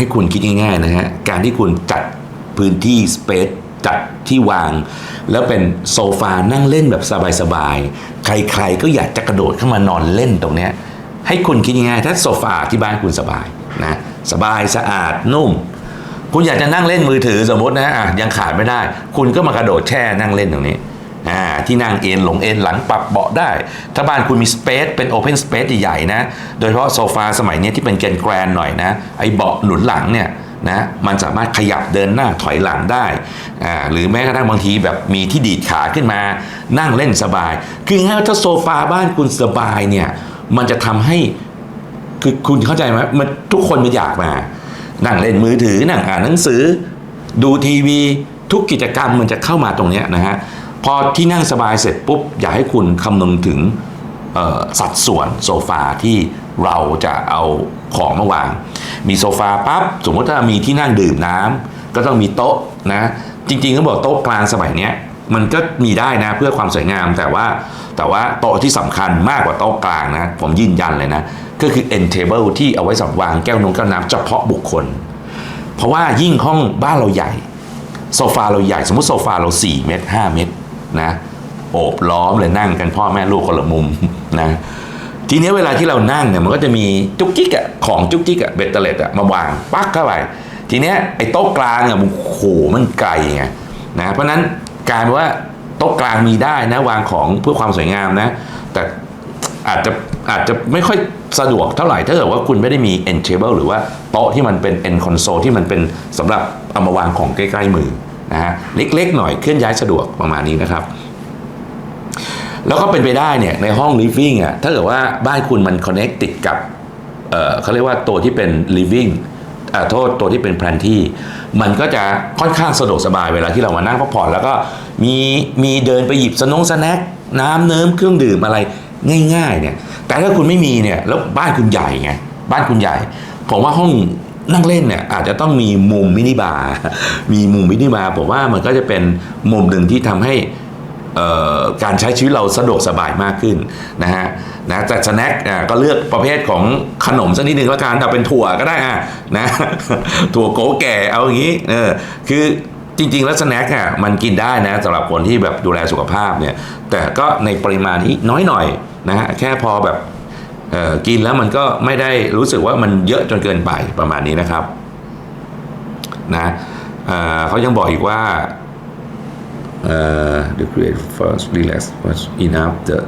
ให้คุณคิดง่ายๆนะฮะ การที่คุณจัดพื้นที่สเปซจัดที่วาง แล้วเป็นโซฟานั่งเล่นแบบสบายๆ ใครๆก็อยากจะกระโดดเข้ามานอนเล่นตรงเนี้ยให้คุณคิดง่ายๆถ้าโซฟาที่บ้านคุณสบายนะสบายสะอาดนุ่ม คุณอยากจะนั่งเล่นมือถือสมมตินะอะยังขาดไม่ได้ คุณก็มากระโดดแช่นั่งเล่นตรงนี้ อ่าที่นั่งเอนหลงเอนหลังปรับเบาะได้ ถ้าบ้านคุณมีสเปซเป็นโอเพนสเปซใหญ่ๆนะ โดยเฉพาะโซฟาสมัยนี้ที่เป็นแกนแกรนหน่อยนะ ไอ้เบาะหนุนหลังเนี่ยนะมันสามารถขยับเดินหน้าถอยหลังได้อ่าหรือแม้กระทั่งบางทีแบบมีที่ดีดขาขึ้นมา นั่งเล่นสบาย คือง่ายถ้าโซฟาบ้านคุณสบายเนี่ยมันจะทำให้คือคุณเข้าใจไหมมันทุกคนมันอยากมา นั่งเล่นมือถือนั่งอ่านหนังสือ ดูทีวี ทุกกิจกรรมมันจะเข้ามาตรงนี้นะฮะ พอที่นั่งสบายเสร็จปุ๊บ อยากให้คุณคำนึงถึงสัดส่วนโซฟาที่เราจะเอาของมาวาง มีโซฟาปั๊บสมมติถ้ามีที่นั่งดื่มน้ำก็ต้องมีโต๊ะนะ จริงๆก็บอกโต๊ะกลางสมัยเนี้ยมันก็มีได้นะเพื่อความสวยงามแต่ว่าแต่ว่าโต๊ะที่สำคัญมากกว่าโต๊ะกลางนะ ผมยืนยันเลยนะ ก็คือ end table ที่เอาไว้สำหรับวางแก้วนงแก้วน้ำเฉพาะบุคคล เพราะว่ายิ่งห้องบ้านเราใหญ่ โซฟาเราใหญ่ สมมติโซฟาเรา 4 เมตร 5 เมตร นะโอบล้อมเลยนั่งกันพ่อแม่ลูกคนละมุมนะทีนี้เวลาที่เรานั่งเนี่ยมันก็จะมีจุกจิกอะของจุกจิกอะเบตเตอร์เลตอะมาวางปักเข้าไปทีเนี้ยไอ้โต๊ะกลางอะมันโหมันไกลไงนะเพราะนั้นกลารว่าโต๊ะกลางมีได้นะวางของเพื่อความสวยงามนะ แต่อาจจะอาจจะไม่ค่อยสะดวกเท่าไหร่ถ้าเกิดว่าคุณไม่ได้มี end table หรือว่าโต๊ะที่มันเป็น end console ที่มันเป็นสำหรับเอามาวางของใกล้ ๆ มือ นะฮะเล็กๆหน่อยเคลื่อนย้ายสะดวกประมาณนี้นะครับ แล้วก็เป็นไปได้เนี่ยในห้อง living อะถ้าเกิดว่าบ้านคุณมัน connect ติดกับเอ่อเขาเรียกว่าตัวที่เป็น living อ่าโทษตัวที่เป็น plan ที่มันก็จะค่อนข้างสะดวกสบายเวลาที่เรามานั่งพักผ่อนแล้วก็มีมีเดินไปหยิบสนงสแน็คน้ำเนิ้มเครื่องดื่มอะไรง่ายๆเนี่ยแต่ถ้าคุณไม่มีเนี่ยแล้วบ้านคุณใหญ่ไงบ้านคุณใหญ่ ผมว่าห้อง นั่งเล่นเนี่ยอาจจะต้องมีมุมมินิบาร์มีมุมมินิบาร์ผมว่ามันก็จะเป็นมุมหนึ่งที่ทำให้การใช้ชีวิตเราสะดวกสบายมากขึ้นนะฮะนะแต่สแน็คอะก็เลือกประเภทของขนมสักนิดหนึ่งละกันเอาเป็นถั่วก็ได้อะนะถั่วโกแก่เอาอย่างนี้เออคือจริง ๆ แล้วสแน็คอะมันกินได้นะสำหรับคนที่แบบดูแลสุขภาพเนี่ยแต่ก็ในปริมาณที่น้อยหน่อยนะฮะแค่พอแบบ กินแล้วมันก็ไม่ได้รู้สึกว่ามันเยอะจนเกินไปประมาณนี้นะครับนะเเขายังบอกอีกว่า the create first relax was enough the อะ